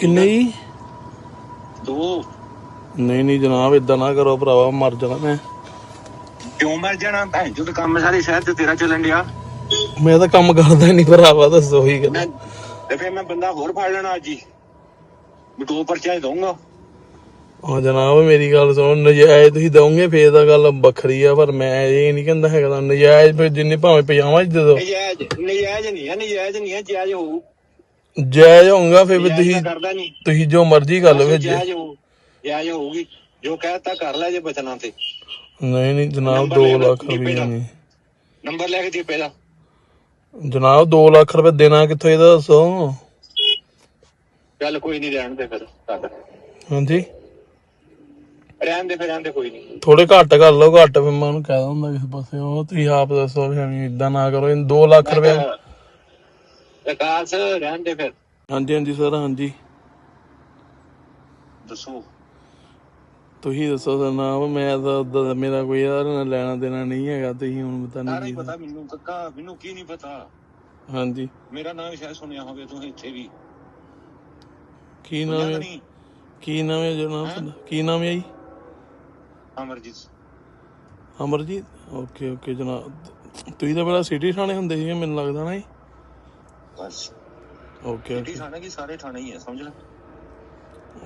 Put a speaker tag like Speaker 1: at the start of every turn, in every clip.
Speaker 1: ਕਿੰਨੇ ਜੀ?
Speaker 2: ਦੋ।
Speaker 1: ਨਹੀਂ ਨਹੀਂ ਜਨਾਬ ਇਦਾਂ ਨਾ ਕਰੋ ਭਰਾਵਾ ਮਰ ਜਾਣਾ ਮੈਂ।
Speaker 2: ਕਿਉਂ ਮਰ ਜਾਣਾ? ਭੈਣ ਚੋਦ ਕੰਮ ਸਾਰੀ ਸ਼ਹਿਰ ਤੇ ਤੇਰਾ ਚੱਲਣ ਡਿਆ।
Speaker 1: ਮੈਂ ਤਾਂ ਕੰਮ ਕਰਦਾ ਹੀ ਨਹੀਂ ਭਰਾਵਾ ਦੱਸੋ ਹੀ ਗੱਲ।
Speaker 2: ਮੈਂ ਤੇ ਫਿਰ ਮੈਂ ਬੰਦਾ ਹੋਰ ਫੜ ਲੈਣਾ ਅੱਜ ਹੀ। ਮੈਂ ਦੋ ਪਰਚਾ ਦਊਂਗਾ।
Speaker 1: ਆ ਜਨਾਬ ਮੇਰੀ ਗੱਲ ਸੁਣੋ ਨਜਾਇਜ਼ ਤੁਸੀਂ ਦਓਗੇ ਫੇਰ ਤਾਂ ਗੱਲ ਵੱਖਰੀ ਆ ਪਰ ਮੈਂ ਇਹ ਨਹੀਂ ਕਹਿੰਦਾ ਹੈਗਾ ਤਾਂ ਨਜਾਇਜ਼ ਫਿਰ ਜਿੰਨੇ ਭਾਵੇਂ ਪਜਾਮਾ ਚ ਦੇ ਦੋ
Speaker 2: ਨਜਾਇਜ਼ ਨਜਾਇਜ਼ ਨਹੀਂ ਹੈ ਨਜਾਇਜ਼ ਨਹੀਂ ਹੈ ਜਾਇਜ਼ ਹੋਊ।
Speaker 1: ਜਾਇਜ਼ ਹੋਊਗਾ ਫਿਰ ਵੀ ਤੁਸੀਂ
Speaker 2: ਤਾਂ ਕਰਦਾ ਨਹੀਂ
Speaker 1: ਤੁਸੀਂ ਜੋ ਮਰਜ਼ੀ ਕਰ ਲਓ ਜੇ।
Speaker 2: ਜਾਇਜ਼ ਹੋਊ ਜਾਇਜ਼ ਹੋਊਗੀ। ਜੋ ਕਹਿਤਾ ਕਰ ਲੈ ਜੇ ਬਚਣਾ ਤੇ।
Speaker 1: ਨਹੀਂ ਨਹੀਂ ਜਨਾਬ
Speaker 2: ਨੰਬਰ
Speaker 1: 2
Speaker 2: ਲੈ ਲਓ,
Speaker 1: ਲੱਖ
Speaker 2: ਜੀ
Speaker 1: ਰੁਪਏ। ਨਹੀਂ।
Speaker 2: ਨੰਬਰ ਲੈ ਕੇ ਦੇ ਪਹਿਲਾਂ।
Speaker 1: ਜਨਾਬ 2 ਲੱਖ ਰੁਪਏ ਦੇਣਾ ਕਿੱਥੋਂ ਇਹਦਾ ਦੱਸੋ।
Speaker 2: ਚੱਲ ਕੋਈ ਨਹੀਂ ਰਹਿਣ ਦੇ ਫਿਰ ਛੱਡ।
Speaker 1: ਹਾਂਜੀ।
Speaker 2: ਰਹਿਣ ਦੇ ਫਿਰ ਰਹਿਣ ਦੇ ਕੋਈ ਨਹੀਂ।
Speaker 1: ਥੋੜੇ ਘੱਟ ਕਰ ਲਓ ਘੱਟ ਫਿਰ ਮੈਂ ਉਹਨੂੰ ਕਹਿ ਦਿੰਦਾ ਕਿਸੇ ਪਾਸੇ। ਉਹ ਤੁਸੀਂ ਆਪ ਦੱਸੋ ਵੀ ਐਵੇਂ ਇਦਾਂ ਨਾ ਕਰੋ। 2 ਲੱਖ ਰੁਪਏ
Speaker 2: ਵਿਕਾਸ ਰਹਿਣ ਦੇ ਫਿਰ।
Speaker 1: ਹਾਂਜੀ ਹਾਂਜੀ ਸਰ ਹਾਂਜੀ।
Speaker 2: ਦੱਸੋ।
Speaker 1: ਤੁਸੀਂ ਦੱਸੋ ਸਰ ਨਾਮ ਮੈਂ ਤਾਂ ਦਾ ਮੇਰਾ ਕੋਈ ਯਾਰ ਨਾਲ ਲੈਣਾ ਦੇਣਾ ਨਹੀਂ ਹੈਗਾ ਤੁਸੀਂ ਹੁਣ ਪਤਾ
Speaker 2: ਸਾਰਾ
Speaker 1: ਨਹੀਂ
Speaker 2: ਹੀ
Speaker 1: ਕੀ
Speaker 2: ਪਤਾ ਮੈਨੂੰ ਕੱਕਾ ਮੈਨੂੰ ਕੀ ਨਹੀਂ ਪਤਾ।
Speaker 1: ਹਾਂਜੀ।
Speaker 2: ਮੇਰਾ ਨਾਮ ਸ਼ਾਇਦ ਸੁਣਿਆ ਹੋਵੇ ਤੂੰ ਇੱਥੇ ਵੀ।
Speaker 1: ਕੀ
Speaker 2: ਸੁਣਿਆ
Speaker 1: ਨਾਮ ਹੈ?
Speaker 2: ਨਹੀਂ।
Speaker 1: ਕੀ ਨਾਮ ਹੈ ਜਨਾਬ? ਤੁਹਾਡਾ? ਕੀ ਨਾਮ ਹੈ ਜੀ?
Speaker 2: ਅਮਰਜੀਤ।
Speaker 1: ਅਮਰਜੀਤ? ਓਕੇ ਓਕੇ ਜਨਾਬ। ਤੁਸੀਂ ਤਾਂ ਪਹਿਲਾਂ ਸਿਟੀ ਥਾਣੇ ਹੁੰਦੇ ਸੀਗੇ ਮੈਨੂੰ ਲੱਗਦਾ ਨਾ ਜੀ।
Speaker 2: ਬਸ।
Speaker 1: ਓਕੇ
Speaker 2: ਸਿੱਟੀ ਥਾਣੇ ਕੀ ਸਾਰੇ ਥਾਣੇ ਹੀ ਆ ਸਮਝ ਲੈ?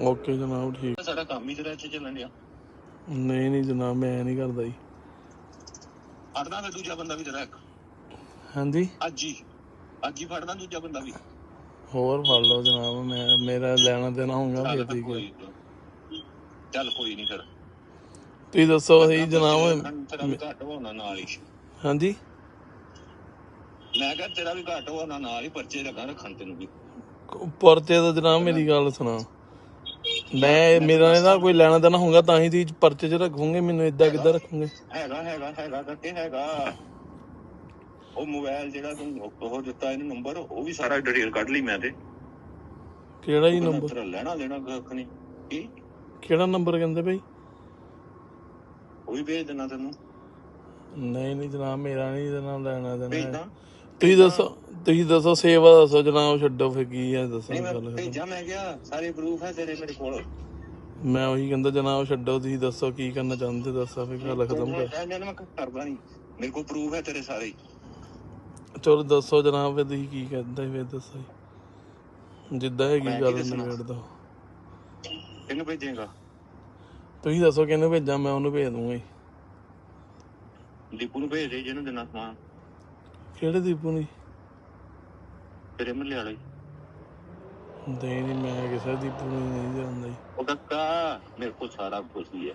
Speaker 1: ਓਕੇ ਜਨਾਬ ਠੀਕ।
Speaker 2: ਸਾਡਾ ਕੰਮ ਹੀ ਤੇਰਾ ਇੱਥੇ ਚੱਲਣ ਡਿਆ।
Speaker 1: ਨਹੀਂ ਨਹੀਂ ਜਨਾਬ ਮੈਂ ਨਹੀਂ ਕਰਦਾ ਜੀ।
Speaker 2: ਫੜਦਾ ਮੈਂ ਦੂਜਾ ਬੰਦਾ ਵੀ ਤੇਰਾ ਇੱਕ।
Speaker 1: ਹਾਂਜੀ?
Speaker 2: ਅੱਜ ਹੀ। ਅੱਜ ਹੀ ਫੜਦਾ ਦੂਜਾ ਬੰਦਾ ਵੀ।
Speaker 1: ਹੋਰ ਫੜ ਲਓ ਜਨਾਬ ਮੈਂ ਮੇਰਾ ਲੈਣਾ ਦੇਣਾ ਹੋਊਗਾ ਫਿਰ
Speaker 2: ਚੱਲ
Speaker 1: ਠੀਕ ਹੈ।
Speaker 2: ਕੋਈ ਚੱਲ ਕੋਈ ਨਹੀਂ ਫਿਰ।
Speaker 1: ਤੁਸੀਂ ਦੱਸੋ ਸਹੀ ਜਨਾਬ
Speaker 2: ਤੇਰਾ ਵੀ ਘੱਟ ਹੋਣਾ ਨਾਲ ਹੀ।
Speaker 1: ਹਾਂਜੀ?
Speaker 2: ਮੈਂ ਕਿਹਾ ਤੇਰਾ ਵੀ ਘੱਟ ਹੋਣਾ ਨਾਲ ਹੀ ਪਰਚੇ ਲਗਾ ਰੱਖਣ ਤੈਨੂੰ ਵੀ।
Speaker 1: ਪਰਚੇ ਦਾ ਜਨਾਬ ਮੇਰੀ ਗੱਲ ਸੁਣਾ। ਮੈਂ ਮੇਰਾ ਇਹਦਾ ਕੋਈ ਲੈਣਾ ਦੇਣਾ ਹੋਊਗਾ ਤਾਂ ਹੀ ਤੁਸੀਂ ਪਰਚੇ 'ਚ ਰੱਖੋਗੇ ਮੈਨੂੰ ਇਦਾਂ ਕਿੱਦਾਂ ਰੱਖੋਗੇ?
Speaker 2: ਹੈਗਾ ਹੈਗਾ ਹੈਗਾ ਕਰਕੇ ਹੈਗਾ। ਉਹ ਮੋਬਾਈਲ ਜਿਹੜਾ ਤੂੰ ਉਹ ਦਿੱਤਾ ਇਹਨੂੰ ਨੰਬਰ ਉਹ ਵੀ ਸਾਰਾ ਡਿਟੇਲ ਕੱਢ ਲਈ ਮੈਂ ਤੇ।
Speaker 1: ਕਿਹੜਾ
Speaker 2: ਉਹਦਾ
Speaker 1: ਨੰਬਰ?
Speaker 2: ਲੈਣਾ ਦੇਣਾ ਕੱਖ ਨਹੀਂ। ਕੀ?
Speaker 1: ਕਿਹੜਾ ਨੰਬਰ ਕਹਿੰਦੇ ਭਾਈ
Speaker 2: ਉਹ ਵੀ ਭੇਜ ਦੇਣਾ ਤੈਨੂੰ।
Speaker 1: ਨਹੀਂ ਨਹੀਂ ਜਨਾਬ ਮੇਰਾ ਨਹੀਂ ਇਹਦੇ ਨਾਲ ਲੈਣਾ ਦੇਣਾ। ਹੈ। ਤੁਸੀਂ ਦੱਸੋ ਤੁਸੀਂ ਦੱਸੋ ਸੇਵਾ ਦੱਸੋ ਜਨਾਬ ਛੱਡੋ ਫਿਰ ਕੀ ਹੈ ਦੱਸੋ
Speaker 2: ਨਹੀਂ ਮੈਂ
Speaker 1: ਗੱਲ
Speaker 2: ਭੇਜਾਂ ਮੈਂ ਕਿਹਾ ਸਾਰੇ ਪ੍ਰੂਫ ਹੈ ਤੇਰੇ ਮੇਰੇ ਕੋਲ।
Speaker 1: ਮੈਂ ਉਹੀ ਕਹਿੰਦਾ ਜਨਾਬ ਛੱਡੋ ਤੁਸੀਂ ਦੱਸੋ ਕੀ ਕਰਨਾ ਚਾਹੁੰਦੇ ਦੱਸੋ ਫਿਰ ਗੱਲ ਖਤਮ ਕਰ।
Speaker 2: ਮੈਂ ਮੈਂ ਕਰਦਾ ਨਹੀਂ। ਮੇਰੇ ਕੋਲ ਪ੍ਰੂਫ ਹੈ ਤੇਰੇ ਸਾਰੇ। ਹੀ।
Speaker 1: ਚਲੋ ਦੱਸੋ ਜਨਾਬ ਫਿਰ ਤੁਸੀਂ ਕੀ ਕਹਿੰਦੇ ਫਿਰ ਦੱਸੋ ਜੀ। ਜਿੱਦਾਂ ਹੈਗੀ
Speaker 2: ਮੈਂ ਕੀ
Speaker 1: ਗੱਲ
Speaker 2: ਦੱਸਣਾ?
Speaker 1: ਨਿਬੇੜ ਦੋ
Speaker 2: ਕਿਹਨੂੰ ਭੇਜੇਗਾ?
Speaker 1: ਤੁਸੀਂ ਦੱਸੋ ਕਿਹਨੂੰ ਭੇਜਾਂ ਮੈਂ ਉਹਨੂੰ ਭੇਜ ਦੂੰਗਾ ਜੀ।
Speaker 2: ਦੀਪੂ ਨੂੰ ਭੇਜ ਦੇ ਜਿਹਨੂੰ ਦੇਣਾ ਸਮਾਨ।
Speaker 1: ਕਿਹੜੇ ਦੀਪੂ ਨੂੰ ਜੀ?
Speaker 2: ਤੇਰੇ ਮੱਲੇ ਵਾਲੇ।
Speaker 1: ਨਹੀਂ ਨਹੀਂ ਮੈਂ ਕਿਸੇ ਦੀਪੂ ਨੂੰ ਨਹੀਂ ਜਾਣਦਾ ਜੀ।
Speaker 2: ਉਹ ਕੱਕਾ ਮੇਰੇ ਕੋਲ ਸਾਰਾ ਕੁਝ ਹੀ ਹੈ।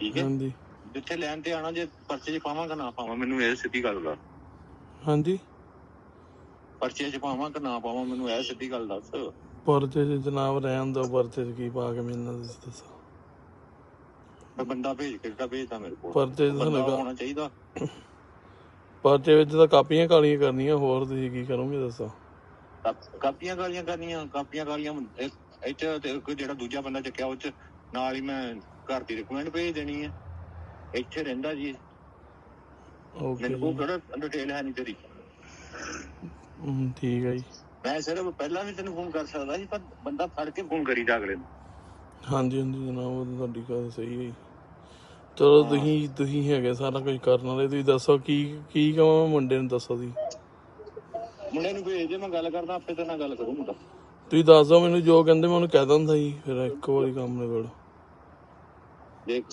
Speaker 2: ਠੀਕ ਹੈ?
Speaker 1: ਹਾਂਜੀ।
Speaker 2: ਜਿੱਥੇ ਲੈਣ ਤੇ ਆਣਾ ਜੇ ਪਰਚੇ 'ਚ ਪਾਵਾਂਗਾ ਨਾ ਪਾਵਾਂ ਮੈਨੂੰ ਇਹ ਸਿੱਧੀ ਗੱਲ ਦਾ
Speaker 1: ਹਾਂਜੀ।
Speaker 2: ਪਰਚੇ 'ਚ ਪਾਵਾਂ ਕਿ ਨਾ ਪਾਵਾਂ ਮੈਨੂੰ ਇਹ ਸਿੱਧੀ ਗੱਲ ਦੱਸ।
Speaker 1: ਪਰਚੇ 'ਚ ਜਨਾਬ ਰਹਿਣ ਦੋ ਪਰਚੇ 'ਚ ਕੀ ਪਾ ਕੇ ਮਿਲਣਾ ਤੁਸੀਂ ਦੱਸੋ।
Speaker 2: ਮੈਂ ਬੰਦਾ ਭੇਜ ਕੇ ਕਿਹੜਾ ਭੇਜਦਾ ਮੇਰੇ ਕੋਲ?
Speaker 1: ਪਰਚੇ 'ਚ
Speaker 2: ਬੰਦਾ ਹੋਣਾ ਚਾਹੀਦਾ।
Speaker 1: ਪਰਚੇ ਵਿੱਚ ਤਾਂ ਕਾਪੀਆਂ ਕਾਲੀਆਂ ਕਰਨੀਆਂ ਹੋਰ ਤੁਸੀਂ ਕੀ ਕਰੋਗੇ ਦੱਸੋ?
Speaker 2: ਕਾਪ- ਕਾਪੀਆਂ ਗਾਲੀਆਂ ਕਰਨੀਆਂ ਕਾਪੀਆਂ ਇਹ- ਇੱਥੇ ਤੇ ਕੋਈ ਜਿਹੜਾ ਦੂਜਾ ਬੰਦਾ ਚੱਕਿਆ ਉਹ 'ਚ ਨਾਲ ਹੀ ਮੈਂ ਘਰ ਦੀ ਰਿਕਮੈਂਡ ਭੇਜ ਦੇਣੀ ਹੈ ਇੱਥੇ ਰਹਿੰਦਾ ਜੀ
Speaker 1: ਓਕੇ
Speaker 2: ਮੇਰੇ ਕੋਲ ਕਿਹੜਾ ਡਿਟੇਲ ਹੈ ਨਹੀਂ ਤੇਰੀ।
Speaker 1: ਠੀਕ ਹੈ ਜੀ।
Speaker 2: ਮੈਂ ਸਿਰਫ ਪਹਿਲਾਂ ਵੀ ਤੈਨੂੰ ਫੋਨ ਕਰ ਸਕਦਾ ਸੀ ਪਰ ਬੰਦਾ ਫੜ ਕੇ ਫੋਨ ਕਰੀ ਜਾ ਅਗਲੇ ਨੂੰ।
Speaker 1: ਹਾਂਜੀ ਹਾਂਜੀ ਜਨਾਬ ਉਹ ਤਾਂ ਤੁਹਾਡੀ ਗੱਲ ਸਹੀ ਹੈ ਜੀ। ਚਲੋ ਤੁਸੀਂ ਤੁਸੀਂ ਹੈਗੇ ਸਾਰਾ ਕੁਝ ਕਰਨ ਵਾਲੇ ਤੁਸੀਂ ਦੱਸੋ ਕੀ ਕੀ ਕਹਾਂ ਮੈਂ ਮੁੰਡੇ ਨੂੰ ਦੱਸੋ ਤੁਸੀਂ?
Speaker 2: ਮੁੰਡੇ ਨੂੰ ਭੇਜ ਦੇ ਮੈਂ ਗੱਲ ਕਰਦਾ ਆਪੇ ਤੇ ਨਾਲ ਗੱਲ ਕਰੂ ਮੁੰਡਾ।
Speaker 1: ਤੁਸੀਂ ਦੱਸ ਦਿਓ ਮੈਨੂੰ ਜੋ ਕਹਿੰਦੇ ਮੈਂ ਉਹਨੂੰ ਕਹਿ ਦਿੰਦਾ ਜੀ ਫਿਰ ਇੱਕ ਵਾਰੀ ਕੰਮ ਨਿਬੜ।
Speaker 2: ਦੇਖ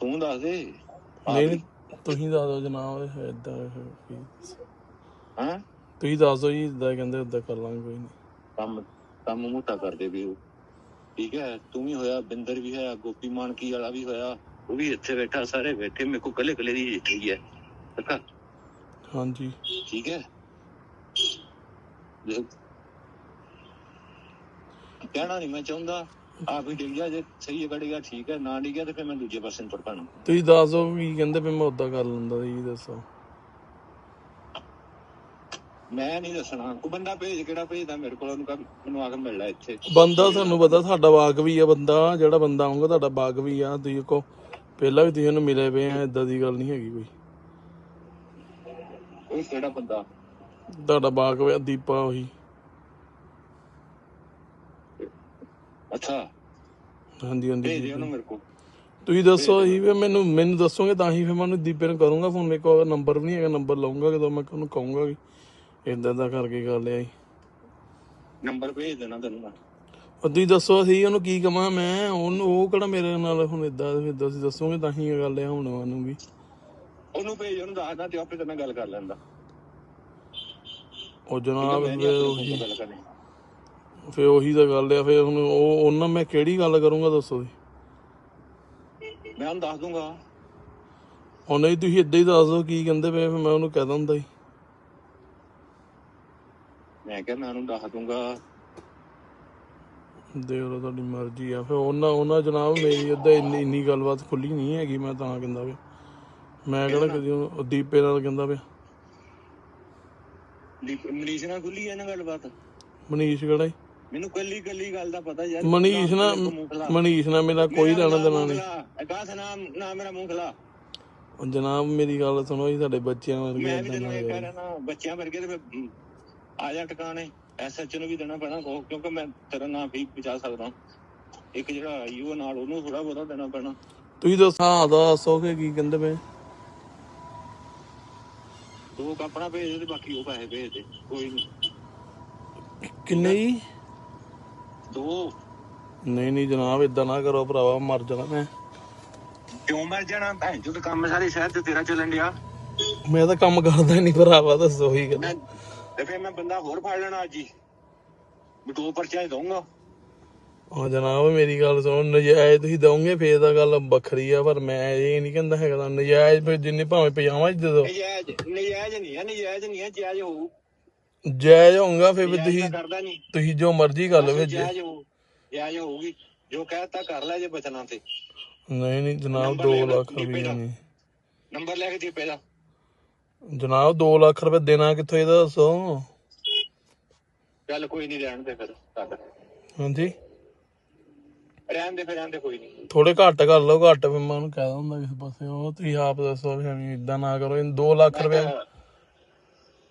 Speaker 2: ਤੂੰ ਦੱਸ ਦੇ
Speaker 1: ਨਹੀਂ ਨਹੀਂ ਤੁਸੀਂ ਦੱਸ ਦਿਓ ਜਨਾਬ ਇਦਾਂ
Speaker 2: ਹਾਂ?
Speaker 1: ਤੁਸੀਂ ਦੱਸ ਦਿਓ ਜੀ ਇਦਾਂ ਕਹਿੰਦੇ ਉਦਾਂ ਕਰ ਲਾਂਗੇ ਕੋਈ ਨਹੀਂ।
Speaker 2: ਕੰਮ ਕੰਮ ਮੋਟਾ ਕਰਦੇ ਵੀ ਉਹ। ਠੀਕ ਹੈ ਤੂੰ ਵੀ ਹੋਇਆ ਬਿੰਦਰ ਵੀ ਹੋਇਆ ਗੋਪੀ ਮਾਨਕੀ ਵਾਲਾ ਵੀ ਹੋਇਆ ਉਹ ਵੀ ਇੱਥੇ ਬੈਠਾ ਸਾਰੇ ਬੈਠੇ ਮੇਰੇ ਕੋ ਕੱਲੇ ਕੱਲੇ ਦੀ ਹਿਸਟਰੀ ਹੈ ਪਤਾ?
Speaker 1: ਹਾਂਜੀ।
Speaker 2: ਠੀਕ ਹੈ। ਕਹਿਣਾ ਨਹੀਂ ਮੈਂ ਚਾਹੁੰਦਾ ਆਪ ਹੀ ਡਿੱਗ ਜਾ ਜੇ ਸਹੀ ਹੈ ਗੜੀਗਾ ਠੀਕ ਹੈ ਨਾ ਡਿੱਗਿਆ ਤੇ ਫਿਰ ਮੈਂ ਦੂਜੇ ਪਾਸੇ ਨੂੰ ਤੁਰ ਪੈਣਾ।
Speaker 1: ਤੁਸੀਂ ਦੱਸ ਕੀ ਕਹਿੰਦੇ ਫਿਰ ਮੈਂ ਉਦਾਂ ਕਰ ਲੈਂਦਾ ਜੀ ਦੱਸੋ।
Speaker 2: ਮੈਂ ਨਹੀਂ ਦੱਸਣਾ। ਕੋਈ ਬੰਦਾ ਭੇਜ ਕਿਹੜਾ ਭੇਜਦਾ? ਮੇਰੇ ਕੋਲ ਉਹਨੂੰ ਕਹ ਮੈਨੂੰ ਆ ਕੇ ਮਿਲ ਲੈ ਇੱਥੇ।
Speaker 1: ਬੰਦਾ ਤੁਹਾਨੂੰ ਪਤਾ ਸਾਡਾ ਬਾਗ ਵੀ ਆ ਬੰਦਾ। ਜਿਹੜਾ ਬੰਦਾ ਆਉਂਗਾ ਤੁਹਾਡਾ ਬਾਗ ਵੀ ਆ। ਤੁਸੀਂ ਕੋ ਪਹਿਲਾਂ ਵੀ ਤੁਸੀਂ ਉਹਨੂੰ ਮਿਲੇ ਪਏ ਆ ਇਦਾਂ ਦੀ ਗੱਲ ਨਹੀਂ ਹੈਗੀ ਕੋਈ।
Speaker 2: ਉਹ ਕਿਹੜਾ ਬੰਦਾ?
Speaker 1: ਤੁਹਾਡਾ ਬਾਗ ਵੇ ਦੀਪਾ ਉਹੀ।
Speaker 2: ਅੱਛਾ।
Speaker 1: ਹਾਂਜੀ ਹਾਂਜੀ।
Speaker 2: ਭੇਜ ਦੇ ਉਹਨੂੰ ਮੇਰੇ ਕੋਲ।
Speaker 1: ਤੁਸੀਂ ਦੱਸੋ ਹੀ ਵੀ ਮੈਨੂੰ ਮੈਨੂੰ ਦੱਸੋਗੇ ਤਾਂ ਹੀ ਫਿਰ ਮੈਂ ਉਹਨੂੰ ਦੀਪੇ ਨੂੰ ਕਰੂੰਗਾ ਫੋਨ। ਮੇਰੇ ਕੋਲ ਨੰਬਰ ਵੀ ਨਹੀਂ ਹੈਗਾ ਨੰਬਰ ਲਾਉਂਗਾ ਜਦੋਂ ਮੈਂ ਉਹਨੂੰ ਕਹੂੰਗਾ ਕਿ ਇਦਾਂ ਦਾ ਕਰਕੇ ਗੱਲ ਹੈ
Speaker 2: ਨੰਬਰ ਭੇਜ ਦੇਣਾ ਤੈਨੂੰ ਮੈਂ।
Speaker 1: ਤੁਸੀਂ ਦੱਸੋ ਅਸੀਂ ਉਹਨੂੰ ਕੀ ਕਵਾਂ ਮੈਂ? ਉਹਨੂੰ ਉਹ ਕਿਹੜਾ ਮੇਰੇ ਨਾਲ ਹੁਣ ਇਦਾਂ ਇਦਾਂ ਤੁਸੀਂ ਦੱਸੋਗੇ ਤਾਂ ਹੀ ਇਹ ਗੱਲ ਹੈ ਹੁਣ ਉਹਨੂੰ ਵੀ।
Speaker 2: ਉਹਨੂੰ ਭੇਜ ਉਹਨੂੰ ਦੱਸਦਾ ਤੇ ਆਪੇ ਤੇ ਨਾਲ ਗੱਲ ਕਰ ਲੈਂਦਾ।
Speaker 1: ਉਹ ਜਨਾਬ
Speaker 2: ਮੈਂ
Speaker 1: ਫਿਰ
Speaker 2: ਆਪਣੇ
Speaker 1: ਉਹੀ
Speaker 2: ਫੋਨ ਤੋਂ ਗੱਲ ਕਰਨੀ।
Speaker 1: ਫਿਰ ਉਹੀ ਤਾਂ ਗੱਲ ਆ ਫਿਰ ਹੁਣ ਉਹ ਉਹਨਾਂ ਮੈਂ ਕਿਹੜੀ ਗੱਲ ਕਰੂੰਗਾ ਦੱਸੋ ਜੀ।
Speaker 2: ਮੈਂ ਉਹਨੂੰ ਦੱਸ ਦੂੰਗਾ।
Speaker 1: ਹੁਣ ਨਹੀਂ ਤੁਸੀਂ ਇਦਾਂ ਹੀ ਦੱਸ ਦਿਓ ਕੀ ਕਹਿੰਦੇ ਪਏ ਫਿਰ ਮੈਂ ਉਹਨੂੰ ਕਹਿ ਦਿੰਦਾ ਜੀ।
Speaker 2: ਮੈਂ ਕਿਹਾ ਮੈਂ ਉਹਨੂੰ ਦੱਸ ਦੂੰਗਾ।
Speaker 1: ਦੇਖ ਲਓ ਤੁਹਾਡੀ ਮਰਜ਼ੀ ਆ। ਫਿਰ ਉਹਨਾਂ ਉਹਨਾਂ ਜਨਾਬ ਮੇਰੀ ਏਦਾਂ ਇੰਨੀ ਇੰਨੀ ਗੱਲਬਾਤ ਖੁੱਲੀ ਨਹੀਂ ਹੈਗੀ ਮੈਂ ਤਾਂ ਕਹਿੰਦਾ ਵੀ ਮੈਂ ਕਿਹੜਾ ਕਦੀ ਉਹ ਦੀਪੇ ਨਾਲ ਕਹਿੰਦਾ ਵੀ
Speaker 2: ਦੀਪ- ਮਨੀਸ਼ ਨਾਲ ਖੁੱਲੀ ਹੈ ਨਾ ਗੱਲਬਾਤ?
Speaker 1: ਮਨੀਸ਼ ਕਿਹੜਾ ਈ?
Speaker 2: ਮੈਨੂੰ ਕੱਲੀ ਕੱਲੀ ਗੱਲ ਦਾ ਪਤਾ ਯਾਰ।
Speaker 1: ਮਨੀਸ਼ ਨਾ ਮਨੀਸ਼ ਨਾਲ ਮੇਰਾ ਕੋਈ ਲੈਣਾ ਦੇਣਾ ਨਹੀਂ।
Speaker 2: ਅਕਾਸ ਨਾਮ ਨਾ ਮੇਰਾ ਮੂੰਹ ਖਲਾ
Speaker 1: ਉਹ ਜਨਾਬ ਮੇਰੀ ਗੱਲ ਸੁਣੋ ਜੀ ਸਾਡੇ ਬੱਚਿਆਂ ਵਰਗੇ
Speaker 2: ਮੈਂ ਵੀ
Speaker 1: ਏਦਾਂ
Speaker 2: ਤੈਨੂੰ
Speaker 1: ਨਾ
Speaker 2: ਇਹ ਕਹਿ
Speaker 1: ਕਰੋ।
Speaker 2: ਰਿਹਾ ਨਾ ਬੱਚਿਆਂ ਵਰਗੇ ਤੇ ਫਿਰ, ਹਮ, ਆ ਜਾ ਟਿਕਾਣੇ ਐਸਐਚ ਨੂੰ ਵੀ ਦੇਣਾ ਪੈਣਾ ਕੋ ਕਿਉਂਕਿ ਮੈਂ ਤੇਰਾ ਨਾਮ ਵੀ ਪਹੁੰਚਾ ਸਕਦਾ ਇੱਕ ਜਿਹੜਾ ਆਈਓ ਨਾਲ ਉਹਨੂੰ ਥੋੜਾ ਬਹੁਤਾ ਦੇਣਾ ਪੈਣਾ।
Speaker 1: ਤੁਸੀਂ ਦੱਸੋ ਹਾਂ ਦੱਸੋ ਕਿ ਕੀ ਕਹਿੰਦੇ ਪਏ?
Speaker 2: ਦੋ ਕੱਪੜਾ ਭੇਜ ਦੇ ਤੇ ਬਾਕੀ ਉਹ ਪੈਸੇ ਭੇਜ ਦੇ ਕੋਈ ਨਹੀਂ
Speaker 1: ਕਿੰਨੇ ਜੀ?
Speaker 2: ਦੋ।
Speaker 1: ਨਹੀਂ ਨਹੀਂ ਜਨਾਬ ਇਦਾਂ ਨਾ ਕਰੋ ਭਰਾਵਾ ਮਰ ਜਾਣਾ ਮੈਂ।
Speaker 2: ਕਿਉਂ ਮਰ ਜਾਣਾ? ਭੈਣ ਚੋਦ ਕੰਮ ਸਾਰੇ ਸ਼ਹਿਰ ਤੇ ਤੇਰਾ ਚੱਲਣ ਡਿਆ।
Speaker 1: ਮੈਂ ਤਾਂ ਕੰਮ ਕਰਦਾ ਹੀ ਨਹੀਂ ਭਰਾਵਾ ਦੱਸੋ ਹੀ ਗੱਲ।
Speaker 2: ਤੇ ਫਿਰ ਮੈਂ ਬੰਦਾ ਹੋਰ ਫੜ ਲੈਣਾ ਅੱਜ ਹੀ ਮੈਂ ਦੋ ਪਰਚੇ ਦਊਂਗਾ।
Speaker 1: ਉਹ ਜਨਾਬ ਮੇਰੀ ਗੱਲ ਸੁਣੋ ਨਜਾਇਜ਼ ਤੁਸੀਂ ਦਓਗੇ ਫੇਰ ਤਾਂ ਗੱਲ ਵੱਖਰੀ ਆ ਪਰ ਮੈਂ ਇਹ ਨਹੀਂ ਕਹਿੰਦਾ ਹੈਗਾ ਤਾਂ ਨਜਾਇਜ਼ ਫਿਰ ਜਿੰਨੇ ਭਾਵੇਂ ਪਜਾਮਾ ਦੇ ਦੋ
Speaker 2: ਨਜਾਇਜ਼ ਨਜਾਇਜ਼ ਨਹੀਂ ਹੈ ਨਜਾਇਜ਼ ਨਹੀਂ ਹੈ ਜਾਇਜ਼ ਹੋਊ।
Speaker 1: ਜਾਇਜ਼ ਹੋਊਗਾ ਫਿਰ ਵੀ ਤੁਸੀਂ
Speaker 2: ਤਾਂ ਕਰਦਾ ਨਹੀਂ।
Speaker 1: ਤੁਸੀਂ ਜੋ ਮਰਜ਼ੀ ਲਓ ਜੇ।
Speaker 2: ਜਾਇਜ਼ ਹੋਊ ਜਾਇਜ਼ ਹੋਊਗੀ। ਜੋ ਕਹਿਤਾ ਕਰ ਲੈ ਜੇ ਬਚਣਾ ਤੇ।
Speaker 1: ਨਹੀਂ ਨਹੀਂ ਜਨਾਬ
Speaker 2: ਨੰਬਰ
Speaker 1: 2
Speaker 2: ਲੈ ਲਓ,
Speaker 1: ਲੱਖ ਰੁਪਏ। ਨਹੀਂ।
Speaker 2: ਨੰਬਰ ਲੈ ਕੇ ਦੇ। ਪਹਿਲਾਂ
Speaker 1: ਜਨਾਬ 2 ਲੱਖ ਰੁਪਏ ਦੇਣਾ ਕਿੱਥੋਂ ਇਹਦਾ ਦੱਸੋ।
Speaker 2: ਚੱਲ ਕੋਈ ਨਹੀਂ ਰਹਿਣ ਦੇ ਫਿਰ ਛੱਡ
Speaker 1: ਹਾਂਜੀ।
Speaker 2: ਰਹਿਣ ਦੇ ਫਿਰ ਰਹਿਣ ਦੇ ਕੋਈ ਨਹੀਂ
Speaker 1: ਥੋੜੇ ਘੱਟ ਕਰ ਲਓ ਘੱਟ ਫਿਰ ਮੈਂ ਉਹਨੂੰ ਕਹਿ ਦਿੰਦਾ ਕਿਸੇ ਪਾਸੇ ਉਹ ਤੁਸੀਂ ਆਪ ਦੱਸੋ ਵੀ ਐਵੇਂ ਇਦਾਂ ਨਾ ਕਰੋ ਇਹ 2 ਲੱਖ ਰੁਪਏ।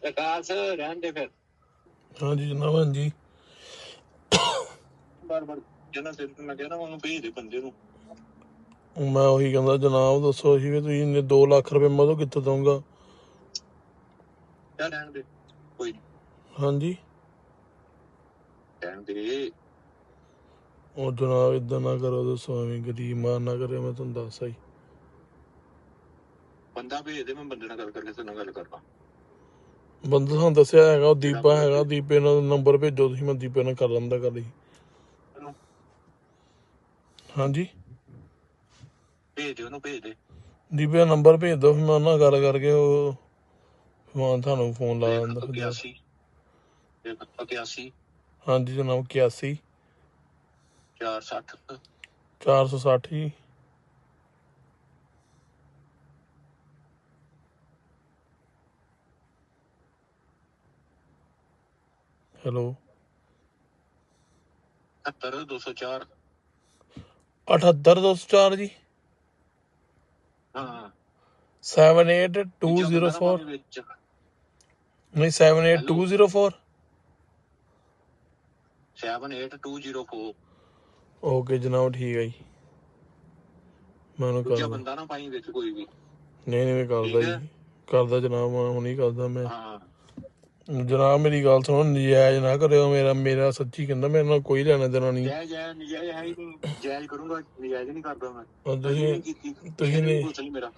Speaker 2: ਵਿਕਾਸ ਰਹਿਣ ਦੇ ਫਿਰ।
Speaker 1: ਹਾਂਜੀ ਜਨਾਬ ਹਾਂਜੀ।
Speaker 2: ਬਾਰ ਬਾਰ ਸਿਰ ਤੇ ਮੈਂ ਕਹਿੰਦਾ ਉਹਨੂੰ ਭੇਜ ਦੇ ਬੰਦੇ ਨੂੰ।
Speaker 1: ਮੈਂ ਉਹੀ ਕਹਿੰਦਾ ਜਨਾਬ ਦੱਸੋ ਜੀ ਵੀ ਤੁਸੀਂ ਇੰਨੇ 2 ਲੱਖ ਰੁਪਏ ਮੈਂ ਤੋਂ ਕਿੱਥੋਂ ਦਊਂਗਾ।
Speaker 2: ਚੱਲ ਰਹਿਣ ਦੇ। ਕੋਈ ਨੀ,
Speaker 1: ਹਾਂਜੀ।
Speaker 2: ਰਹਿਣ ਦੇ।
Speaker 1: ਉਹ ਜਨਾਬ ਇਦਾਂ ਨਾ ਕਰੋ ਦੱਸੋ ਐਵੇਂ ਗਰੀਬ ਮਾਰ ਨਾ ਕਰਿਓ ਮੈਂ ਤੁਹਾਨੂੰ ਦੱਸਾਂ ਹੀ
Speaker 2: ਬੰਦਾ ਭੇਜ ਦੇ ਮੈਂ ਬੰਦੇ ਨਾਲ ਗੱਲ ਕਰਕੇ ਤੇਰੇ ਨਾਲ ਗੱਲ ਕਰਦਾ।
Speaker 1: ਬੰਦਾ ਤੁਹਾਨੂੰ ਦੱਸਿਆ ਹੈਗਾ ਉਹ ਦੀਪਾ ਹੈਗਾ ਦੀਪੇ ਨਾਲ ਨੰਬਰ ਭੇਜੋ ਤੁਸੀਂ ਮੈਂ ਦੀਪੇ ਨਾਲ ਕਰ ਲੈਂਦਾ ਗੱਲ ਜੀ। ਹਾਂਜੀ।
Speaker 2: ਭੇਜ ਦੇ ਉਹਨੂੰ ਭੇਜ ਦੇ।
Speaker 1: ਦੀਪੇ ਦਾ ਨੰਬਰ ਭੇਜ ਦਿਓ ਫਿਰ ਮੈਂ ਉਹਨਾਂ ਨਾਲ ਗੱਲ ਕਰਕੇ ਉਹ ਮੈਂ ਤੁਹਾਨੂੰ ਫੋਨ ਲਾ ਦਿੰਦਾ ਫਿਰ।
Speaker 2: 81 81
Speaker 1: ਹਾਂਜੀ ਜਨਾਬ 81
Speaker 2: 460
Speaker 1: 460 ਜੀ। ਹੈਲੋ।
Speaker 2: 70 204
Speaker 1: 78204 ਜੀ।
Speaker 2: ਹਾਂ।
Speaker 1: 78204
Speaker 2: ਵਿੱਚ।
Speaker 1: ਨਹੀਂ 78204
Speaker 2: 78204
Speaker 1: ਓਕੇ ਜਨਾਬ ਠੀਕ ਹੈ ਜੀ। ਮੈਂ ਉਹਨੂੰ
Speaker 2: ਦੂਜਾ ਬੰਦਾ ਨਾ ਪਾਈ ਵਿੱਚ ਕੋਈ ਵੀ।
Speaker 1: ਨਹੀਂ ਨਹੀਂ ਮੈਂ ਕਰਦਾ। ਜੀ। ਕਰਦਾ ਜਨਾਬ ਹੁਣੀ ਕਰਦਾ ਮੈਂ।
Speaker 2: ਹਾਂ।
Speaker 1: ਜਨਾਬ ਮੇਰੀ ਗੱਲ ਸੁਣੋ ਨਜਾਇਜ਼ ਨਾ ਕਰਿਓ। ਮੇਰਾ ਮੇਰਾ ਸੱਚੀ ਕਹਿੰਦਾ ਮੇਰੇ ਨਾਲ ਕੋਈ ਲੈਣਾ ਦੇਣਾ ਨਹੀਂ।
Speaker 2: ਜੈ ਜੈ ਨਜਾਇਜ਼ ਹੈ ਹੀ ਨਹੀਂ। ਜਾਇਜ਼ ਕਰੂੰਗਾ ਨਜਾਇਜ਼ ਨਹੀਂ ਕਰਦਾ ਮੈਂ।
Speaker 1: ਤੁਸੀਂ ਤੁਸੀਂ ਨਹੀਂ-
Speaker 2: ਮੇਰਾ।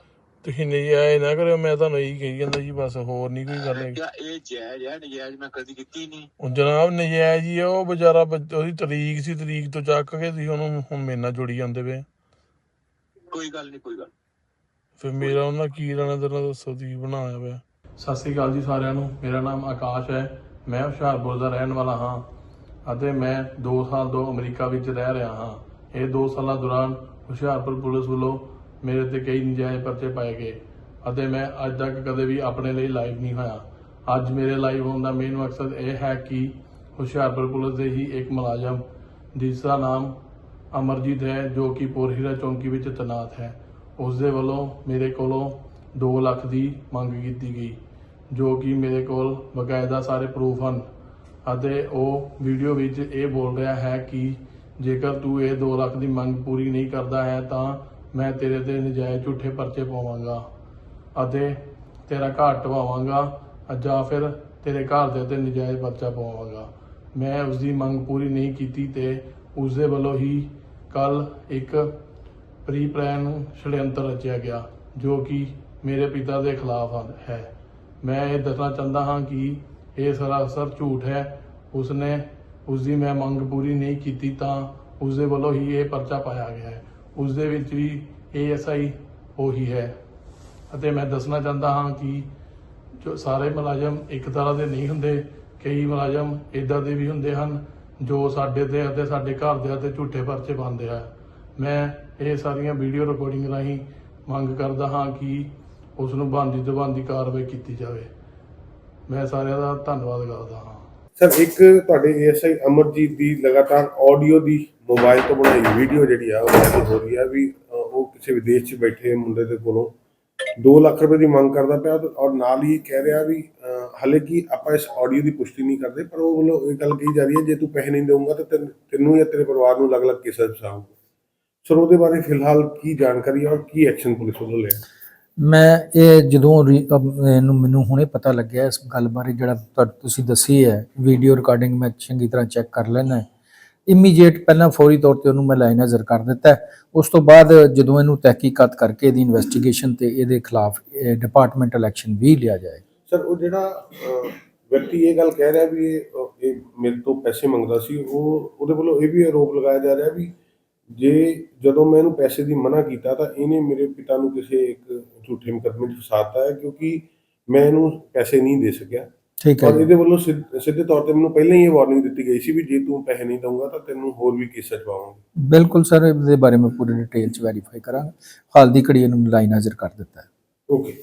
Speaker 1: ਤੁਸੀਂ ਨਜਾਇਜ਼ ਨਾ ਕਰਿਓ ਮੈਂ ਤੁਹਾਨੂੰ ਇਹੀ ਕਹੀ ਜਾਂਦਾ ਜੀ ਬਸ ਹੋਰ ਨਹੀਂ ਕੋਈ ਗੱਲ ਹੈਗੀ।
Speaker 2: ਕਿਆ ਇਹ ਜਾਇਜ਼ ਹੈ ਨਜਾਇਜ਼ ਮੈਂ ਕਦੀ ਕੀਤੀ ਨਹੀਂ।
Speaker 1: ਉਹ ਜਨਾਬ ਨਜਾਇਜ਼ ਹੀ ਆ ਉਹ ਵਿਚਾਰਾ ਬੱਚ- ਉਹਦੀ ਤਰੀਕ ਸੀ ਤਰੀਕ ਤੋਂ ਚੱਕ ਕੇ ਤੁਸੀਂ ਉਹਨੂੰ ਹੁਣ ਮੇਰੇ ਨਾਲ ਜੁੜੀ ਜਾਂਦੇ ਪਏ।
Speaker 2: ਕੋਈ ਗੱਲ ਨਹੀਂ ਕੋਈ ਗੱਲ
Speaker 1: ਫਿਰ ਮੇਰਾ ਉਹਨਾਂ ਕੀ ਲੈਣਾ ਦੇਣਾ ਦੱਸੋ ਤੁਸੀਂ ਬਣਾਇਆ ਪਿਆ। ਸਤਿ ਸ੍ਰੀ ਅਕਾਲ ਜੀ ਸਾਰਿਆਂ ਨੂੰ ਮੇਰਾ ਨਾਮ ਆਕਾਸ਼ ਹੈ ਮੈਂ ਹੁਸ਼ਿਆਰਪੁਰ ਦਾ ਰਹਿਣ ਵਾਲਾ ਹਾਂ ਅਤੇ ਮੈਂ 2 ਸਾਲ ਤੋਂ ਅਮਰੀਕਾ ਵਿੱਚ ਰਹਿ ਰਿਹਾ ਹਾਂ। ਇਹ 2 ਸਾਲਾਂ ਦੌਰਾਨ ਹੁਸ਼ਿਆਰਪੁਰ ਪੁਲਿਸ ਵੱਲੋਂ ਮੇਰੇ ਤੇ ਕਈ ਨਜਾਇਜ਼ ਪਰਚੇ ਪਾਏ ਗਏ ਅਤੇ ਮੈਂ ਅੱਜ ਤੱਕ ਕਦੇ ਵੀ ਆਪਣੇ ਲਈ ਲਾਈਵ ਨਹੀਂ ਹੋਇਆ। ਅੱਜ ਮੇਰੇ ਲਾਈਵ ਹੋਣ ਦਾ ਮੇਨ ਮਕਸਦ ਇਹ ਹੈ ਕਿ ਹੁਸ਼ਿਆਰਪੁਰ ਪੁਲਿਸ ਦੇ ਹੀ ਇੱਕ ਮੁਲਾਜ਼ਮ ਜਿਸ ਦਾ ਨਾਮ ਅਮਰਜੀਤ ਹੈ, ਜੋ ਕਿ ਪੋਰਹੀਰਾ ਚੌਂਕੀ ਵਿੱਚ ਤੈਨਾਤ ਹੈ। ਉਸ ਦੇ ਵੱਲੋਂ ਮੇਰੇ ਕੋਲੋਂ 2 ਲੱਖ ਦੀ ਮੰਗ ਕੀਤੀ ਗਈ, ਜੋ ਕਿ ਮੇਰੇ ਕੋਲ ਬਕਾਇਦਾ ਸਾਰੇ ਪ੍ਰੂਫ ਹਨ। ਅਤੇ ਉਹ ਵੀਡੀਓ ਵਿੱਚ ਇਹ ਬੋਲ ਰਿਹਾ ਹੈ ਕਿ ਜੇਕਰ ਤੂੰ ਇਹ 2 ਲੱਖ ਦੀ ਮੰਗ ਪੂਰੀ ਨਹੀਂ ਕਰਦਾ ਹੈ, ਤਾਂ ਮੈਂ ਤੇਰੇ ਤੇ ਨਜਾਇਜ਼ ਝੂਠੇ ਪਰਚੇ ਪਾਵਾਂਗਾ ਅਤੇ ਤੇਰਾ ਘਰ ਢਵਾਵਾਂਗਾ ਜਾਂ ਫਿਰ ਤੇਰੇ ਘਰ ਦੇ ਤੇ ਨਜਾਇਜ਼ ਪਰਚਾ ਪਾਵਾਂਗਾ। ਮੈਂ ਉਸ ਦੀ ਮੰਗ ਪੂਰੀ ਨਹੀਂ ਕੀਤੀ ਤੇ ਉਸ ਦੇ ਵੱਲੋਂ ਹੀ ਕੱਲ ਇੱਕ ਪ੍ਰੀ ਪਲਾਨ ਛੜਯੰਤਰ ਰਚਿਆ ਗਿਆ, ਜੋ ਕਿ ਮੇਰੇ ਪਿਤਾ ਦੇ ਖਿਲਾਫ ਹੈ। ਮੈਂ ਇਹ ਦੱਸਣਾ ਚਾਹੁੰਦਾ ਹਾਂ ਕਿ ਇਹ ਸਰਾਸਰ ਝੂਠ ਹੈ। ਉਸਨੇ ਉਸ ਦੀ ਮੈਂ ਮੰਗ ਪੂਰੀ ਨਹੀਂ ਕੀਤੀ ਤਾਂ ਉਸ ਦੇ ਵੱਲੋਂ ਹੀ ਇਹ ਪਰਚਾ ਪਾਇਆ ਗਿਆ ਹੈ। ਉਸ ਦੇ ਵਿੱਚ ਵੀ ਏਐਸਆਈ ਉਹੀ ਹੈ। ਅਤੇ ਮੈਂ ਦੱਸਣਾ ਚਾਹੁੰਦਾ ਹਾਂ ਕਿ ਜੋ ਸਾਰੇ ਮੁਲਾਜ਼ਮ ਇੱਕ ਤਰ੍ਹਾਂ ਦੇ ਨਹੀਂ ਹੁੰਦੇ, ਕਈ ਮੁਲਾਜ਼ਮ ਇਦਾਂ ਦੇ ਵੀ ਹੁੰਦੇ ਹਨ ਜੋ ਸਾਡੇ ਤੇ ਅਤੇ ਸਾਡੇ ਘਰ ਦੇ ਅਤੇ ਝੂਠੇ ਪਰਚੇ ਪਾਉਂਦੇ ਆ। ਮੈਂ ਇਹ ਸਾਰੀਆਂ ਵੀਡੀਓ ਰਿਕਾਰਡਿੰਗ ਰਾਹੀਂ ਮੰਗ ਕਰਦਾ ਹਾਂ ਕਿ ਉਸ ਨੂੰ ਬੰਦੀ ਤੋਂ ਬੰਦੀ ਕਾਰਵਾਈ ਕੀਤੀ ਜਾਵੇ। ਮੈਂ ਸਾਰਿਆਂ ਦਾ ਧੰਨਵਾਦ ਕਰਦਾ ਹਾਂ।
Speaker 3: ਸਰ, ਇੱਕ ਤੁਹਾਡੇ ਏਐਸਆਈ ਅਮਰਜੀਤ ਦੀ ਲਗਾਤਾਰ ਆਡੀਓ ਦੀ ਮੋਬਾਈਲ ਤੋਂ ਬਣਾਈ ਵੀਡੀਓ ਜਿਹੜੀ ਆ ਉਹ ਵਾਇਰਲ ਹੋ ਰਹੀ ਆ ਵੀ ਉਹ ਕਿਸੇ ਵਿਦੇਸ਼ 'ਚ ਬੈਠੇ ਮੁੰਡੇ ਦੇ ਕੋਲੋਂ। 2 ਲੱਖ ਰੁਪਏ ਦੀ ਮੰਗ ਕਰਦਾ ਪਿਆ ਔਰ ਨਾਲ ਹੀ ਕਹਿ ਰਿਹਾ ਵੀ ਅ, ਹਾਲੇ ਕਿ ਆਪਾਂ ਇਸ ਆਡੀਓ ਦੀ ਪੁਸ਼ਟੀ ਨਹੀਂ ਕਰਦੇ ਪਰ ਉਹ ਵੱਲੋਂ ਇਹ ਗੱਲ ਕਹੀ ਜਾ ਰਹੀ ਹੈ ਜੇ ਤੂੰ ਪੈਸੇ ਨਹੀਂ ਦੇਊਂਗਾ ਤਾਂ ਤੈਨੂੰ- ਤੈਨੂੰ ਜਾਂ ਤੇਰੇ ਪਰਿਵਾਰ ਨੂੰ ਅਲੱਗ-ਅਲੱਗ ਕੇਸਾਂ 'ਚ ਫਸਾਊਗਾ। ਸਰ ਉਹਦੇ ਬਾਰੇ ਫਿਲਹਾਲ ਕੀ ਜਾਣਕਾਰੀ ਔਰ ਕੀ ਐਕਸ਼ਨ ਪੁਲਿਸ ਵੱਲੋਂ ਲਿਆ?
Speaker 4: ਮੈਂ ਇਹ ਜਦੋਂ ਇਹਨੂੰ ਮੈਨੂੰ ਹੁਣੇ ਪਤਾ ਲੱਗਿਆ ਇਸ ਗੱਲ ਬਾਰੇ ਜਿਹੜਾ ਤੁਹਾ- ਤੁਸੀਂ ਦੱਸੀ ਹੈ ਵੀਡੀਓ ਰਿਕਾਰਡਿੰਗ ਮੈਂ ਚੰਗੀ ਤਰ੍ਹਾਂ ਚੈੱਕ ਕਰ ਲੈਣਾ ਇਮੀਡੀਏਟ ਪਹਿਲਾਂ ਫੌਰੀ ਤੌਰ ਤੇ ਉਹਨੂੰ ਮੈਂ ਲਾਈਨ ਕਰ ਦਿੱਤਾ ਉਸ ਤੋਂ ਬਾਅਦ ਜਦੋਂ ਇਹਨੂੰ ਤਹਿਕੀਕਾਤ ਕਰਕੇ ਇਹਦੀ ਇਨਵੈਸਟੀਗੇਸ਼ਨ ਤੇ ਇਹਦੇ ਖਿਲਾਫ ਡਿਪਾਰਟਮੈਂਟਲ ਐਕਸ਼ਨ ਵੀ ਲਿਆ ਜਾਏ।
Speaker 3: ਸਰ, ਉਹ ਜਿਹੜਾ ਵਿਅਕਤੀ ਇਹ ਗੱਲ ਕਹਿ ਰਿਹਾ ਵੀ ਇਹ ਮੇਰੇ ਤੋਂ ਪੈਸੇ ਮੰਗਦਾ ਸੀ, ਉਹ, ਉਹਦੇ ਵੱਲੋਂ ਇਹ ਵੀ ਆਰੋਪ ਲਗਾਇਆ ਜਾ ਰਿਹਾ ਵੀ ਜੇ ਜਦੋਂ ਮੈਂ ਇਹਨੂੰ ਪੈਸੇ ਦੀ ਮਨਾ ਕੀਤਾ ਤਾਂ ਇਹਨੇ ਮੇਰੇ ਪਿਤਾ ਨੂੰ ਕਿਸੇ ਇੱਕ ਝੂਠੇ ਮੁਕੱਦਮੇ 'ਚ ਫਸਾਤਾ ਹੈ ਕਿਉਂਕਿ ਮੈਂ ਇਹਨੂੰ ਪੈਸੇ ਨਹੀਂ ਦੇ ਸਕਿਆ।
Speaker 4: ਠੀਕ ਹੈ
Speaker 3: ਔਰ। ਇਹਦੇ ਵੱਲੋਂ ਸਿੱਧ- ਸਿੱਧੇ ਤੌਰ ਤੇ ਮੈਨੂੰ ਪਹਿਲਾਂ ਹੀ ਇਹ ਵਾਰਨਿੰਗ ਦਿੱਤੀ ਗਈ ਸੀ ਵੀ ਜੇ ਤੂੰ ਪੈਸੇ ਨਹੀਂ ਦਊਂਗਾ ਤਾਂ ਤੈਨੂੰ ਹੋਰ ਵੀ ਕੇਸਾਂ 'ਚ ਪਾਵਾਂਗੇ
Speaker 4: ਬਿਲਕੁਲ ਸਰ ਇਹਦੇ ਬਾਰੇ ਮੈਂ ਪੂਰੀ ਡਿਟੇਲ ਚ ਵੈਰੀਫਾਈ ਕਰਾਂਗਾ। ਹਾਲ ਦੀ ਘੜੀ ਇਹਨੂੰ ਲਾਈਨ ਨਜ਼ਰ ਕਰ ਦਿੱਤਾ ਹੈ।
Speaker 3: ਓਕੇ